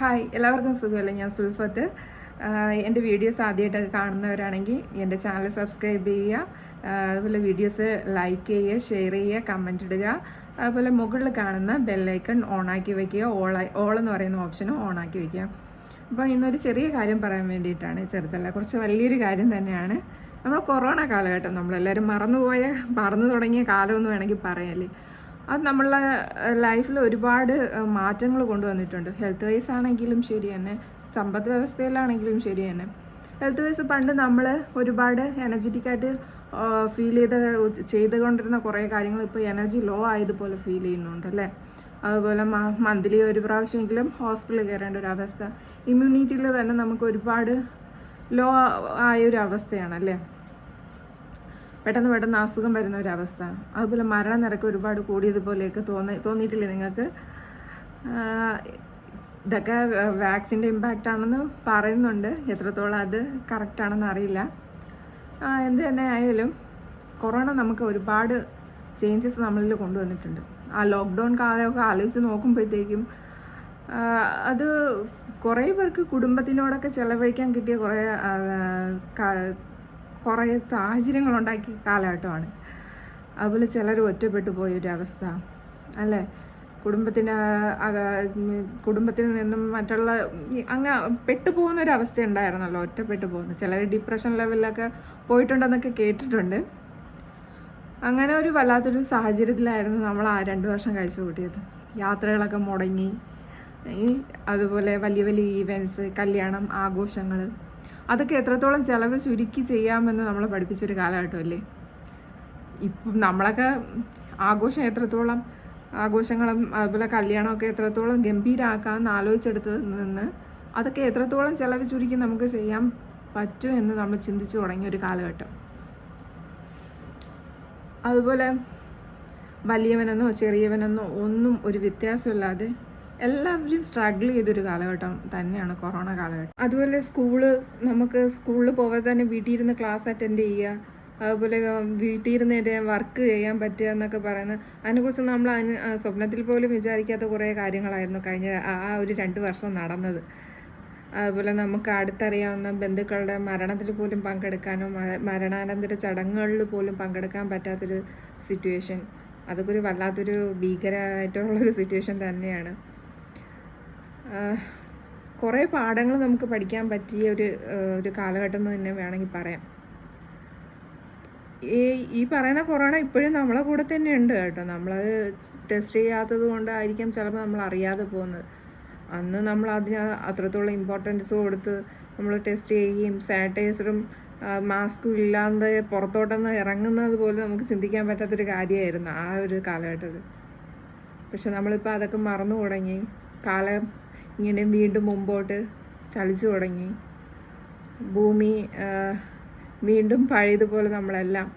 Hi എല്ലാവർക്കും സുഖമല്ലേ? ഞാൻ സുൽഫത്ത്. എന്റെ വീഡിയോസ് ആദ്യമായിട്ടൊക്കെ കാണുന്നവരാണെങ്കിൽ എന്റെ ചാനൽ സബ്സ്ക്രൈബ് ചെയ്യുക അതുപോലെ വീഡിയോസ് ലൈക്ക് ചെയ്യുക ഷെയർ ചെയ്യുക കമന്റ് ഇടുക അതുപോലെ മുകളിൽ കാണുന്ന ബെല്ലൈക്കൺ ഓണാക്കി വയ്ക്കുക ഓൾ ഓൾ എന്ന് പറയുന്ന ഓപ്ഷനും ഓണാക്കി വയ്ക്കുക അപ്പോൾ ഇന്നൊരു ചെറിയ കാര്യം പറയാൻ വേണ്ടിയിട്ടാണ് ചെറുതല്ല കുറച്ച് വലിയൊരു കാര്യം തന്നെയാണ്. നമ്മൾ കൊറോണ കാലഘട്ടം നമ്മളെല്ലാവരും മറന്നുപോയ മറന്നു തുടങ്ങിയ കാലമെന്ന് വേണമെങ്കിൽ പറയാല്ലേ അത് നമ്മളെ ലൈഫിൽ ഒരുപാട് മാറ്റങ്ങൾ കൊണ്ടുവന്നിട്ടുണ്ട്. ഹെൽത്ത് വൈസ് ആണെങ്കിലും ശരി തന്നെ സമ്പദ് വ്യവസ്ഥയിലാണെങ്കിലും ശരി തന്നെ. ഹെൽത്ത് വൈസ് പണ്ട് നമ്മൾ ഒരുപാട് എനർജറ്റിക് ആയിട്ട് ഫീൽ ചെയ്ത് ചെയ്തുകൊണ്ടിരുന്ന കുറേ കാര്യങ്ങൾ ഇപ്പോൾ എനർജി ലോ ആയതുപോലെ ഫീൽ ചെയ്യുന്നുണ്ട് അല്ലേ? അതുപോലെ മന്ത്ലി ഒരു പ്രാവശ്യമെങ്കിലും ഹോസ്പിറ്റലിൽ കയറേണ്ട ഒരു അവസ്ഥ. ഇമ്മ്യൂണിറ്റിയിൽ തന്നെ നമുക്ക് ഒരുപാട് ലോ ആയൊരു അവസ്ഥയാണ് അല്ലേ? പെട്ടെന്ന് പെട്ടെന്ന് അസുഖം വരുന്ന ഒരവസ്ഥ. അതുപോലെ മരണനിരക്ക് ഒരുപാട് കൂടിയതുപോലെയൊക്കെ തോന്നി തോന്നിയിട്ടില്ലേ നിങ്ങൾക്ക്? ഇതൊക്കെ വാക്സിന്റെ ഇമ്പാക്റ്റ് ആണെന്ന് പറയുന്നുണ്ട്. എത്രത്തോളം അത് കറക്റ്റാണെന്ന് അറിയില്ല. എന്ത് തന്നെ ആയാലും കൊറോണ നമുക്ക് ഒരുപാട് ചേഞ്ചസ് നമ്മളിൽ കൊണ്ടുവന്നിട്ടുണ്ട്. ആ ലോക്ക്ഡൗൺ കാലമൊക്കെ ആലോചിച്ച് നോക്കുമ്പോഴത്തേക്കും അത് കുറേ പേർക്ക് കുടുംബത്തിനോടൊക്കെ ചിലവഴിക്കാൻ കിട്ടിയ കുറേ കുറേ സാഹചര്യങ്ങൾ ഉണ്ടാക്കിയ കാലഘട്ടമാണ്. അതുപോലെ ചിലർ ഒറ്റപ്പെട്ടു പോയൊരവസ്ഥ. അല്ലേ? കുടുംബത്തിന് കുടുംബത്തിൽ നിന്നും മറ്റുള്ള അങ്ങ് പെട്ടുപോകുന്ന ഒരു അവസ്ഥ ഉണ്ടായിരുന്നല്ലോ ഒറ്റപ്പെട്ടു പോകുന്നത്. ചിലർ ഡിപ്രഷൻ ലെവലിലൊക്കെ പോയിട്ടുണ്ടെന്നൊക്കെ കേട്ടിട്ടുണ്ട്. അങ്ങനെ ഒരു വല്ലാത്തൊരു സാഹചര്യത്തിലായിരുന്നു നമ്മൾ ആ രണ്ട് വർഷം കഴിച്ചു കൂട്ടിയത്. യാത്രകളൊക്കെ മുടങ്ങി. അതുപോലെ വലിയ വലിയ ഈവൻസ് കല്യാണം ആഘോഷങ്ങൾ. അതൊക്കെ എത്രത്തോളം ചിലവ് ചുരുക്കി ചെയ്യാമെന്ന് നമ്മളെ പഠിപ്പിച്ചൊരു കാലഘട്ടമല്ലേ ഇപ്പം നമ്മളൊക്കെ ആഘോഷം എത്രത്തോളം ആഘോഷങ്ങളും അതുപോലെ കല്യാണമൊക്കെ എത്രത്തോളം ഗംഭീരമാക്കാമെന്ന് ആലോചിച്ചെടുത്ത് നിന്ന് അതൊക്കെ എത്രത്തോളം ചിലവ് ചുരുക്കി നമുക്ക് ചെയ്യാൻ പറ്റും എന്ന് നമ്മൾ ചിന്തിച്ചു തുടങ്ങിയ ഒരു കാലഘട്ടം. അതുപോലെ വലിയവനെന്നോ ചെറിയവനെന്നോ ഒന്നും ഒരു വ്യത്യാസമില്ലാതെ എല്ലാവരും സ്ട്രഗിൾ ചെയ്തൊരു കാലഘട്ടം തന്നെയാണ് കൊറോണ കാലഘട്ടം. അതുപോലെ സ്കൂൾ നമുക്ക് സ്കൂളിൽ പോകാതെ തന്നെ വീട്ടിൽ ഇരുന്ന് ക്ലാസ് അറ്റൻഡ് ചെയ്യുക അതുപോലെ വീട്ടിൽ ഇരുന്ന് വർക്ക് ചെയ്യാൻ പറ്റുക എന്നൊക്കെ പറയുന്നത് അതിനെക്കുറിച്ച് നമ്മൾ അതിന് സ്വപ്നത്തിൽ പോലും വിചാരിക്കാത്ത കുറേ കാര്യങ്ങളായിരുന്നു കഴിഞ്ഞ ആ ഒരു രണ്ട് വർഷം നടന്നത്. അതുപോലെ നമുക്ക് അടുത്തറിയാവുന്ന ബന്ധുക്കളുടെ മരണത്തിൽ പോലും പങ്കെടുക്കാനോ മരണാനന്തര ചടങ്ങുകളിൽ പോലും പങ്കെടുക്കാൻ പറ്റാത്തൊരു സിറ്റുവേഷൻ അതൊക്കെ ഒരു വല്ലാത്തൊരു ഭീകരമായിട്ടുള്ളൊരു സിറ്റുവേഷൻ തന്നെയാണ്. കുറേ പാഠങ്ങൾ നമുക്ക് പഠിക്കാൻ പറ്റിയ ഒരു ഒരു കാലഘട്ടം എന്ന് തന്നെ വേണമെങ്കിൽ പറയാം. ഈ ഈ പറയുന്ന കൊറോണ ഇപ്പോഴും നമ്മളെ കൂടെ തന്നെ ഉണ്ട് കേട്ടോ. നമ്മളത് ടെസ്റ്റ് ചെയ്യാത്തത് കൊണ്ടായിരിക്കും ചിലപ്പോൾ നമ്മൾ അറിയാതെ പോകുന്നത്. അന്ന് നമ്മൾ അതിന് അത്രത്തോളം ഇമ്പോർട്ടൻസ് കൊടുത്ത് നമ്മൾ ടെസ്റ്റ് ചെയ്യുകയും സാനിറ്റൈസറും മാസ്കും ഇല്ലാതെ പുറത്തോട്ടൊന്ന് ഇറങ്ങുന്നത് പോലും നമുക്ക് ചിന്തിക്കാൻ പറ്റാത്തൊരു കാര്യമായിരുന്നു ആ ഒരു കാലഘട്ടത്തിൽ. പക്ഷെ നമ്മളിപ്പോൾ അതൊക്കെ മറന്നു തുടങ്ങി. കാലം ഇങ്ങനെ വീണ്ടും മുമ്പോട്ട് ചലിച്ചു തുടങ്ങി. ഭൂമി വീണ്ടും പഴയതുപോലെ നമ്മളെല്ലാം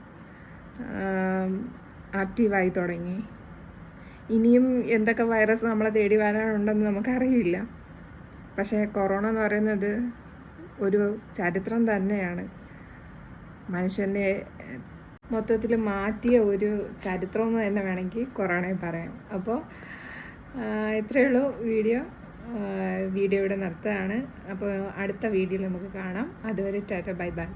ആക്റ്റീവായി തുടങ്ങി. ഇനിയും എന്തൊക്കെ വൈറസ് നമ്മളെ തേടി വരാനുണ്ടെന്ന് നമുക്കറിയില്ല. പക്ഷേ കൊറോണ എന്ന് പറയുന്നത് ഒരു ചരിത്രം തന്നെയാണ്. മനുഷ്യന്റെ മൊത്തത്തിൽ മാറ്റിയ ഒരു ചരിത്രം എന്ന് തന്നെ വേണമെങ്കിൽ കൊറോണയെ പറയാം. അപ്പോൾ ഇത്രയേ ഉള്ളൂ വീഡിയോ. വീഡിയോ ഇവിടെ നിർത്തുകയാണ്. അപ്പോൾ അടുത്ത വീഡിയോയിൽ നമുക്ക് കാണാം. അതുവരെ ടാറ്റ ബൈ ബൈ.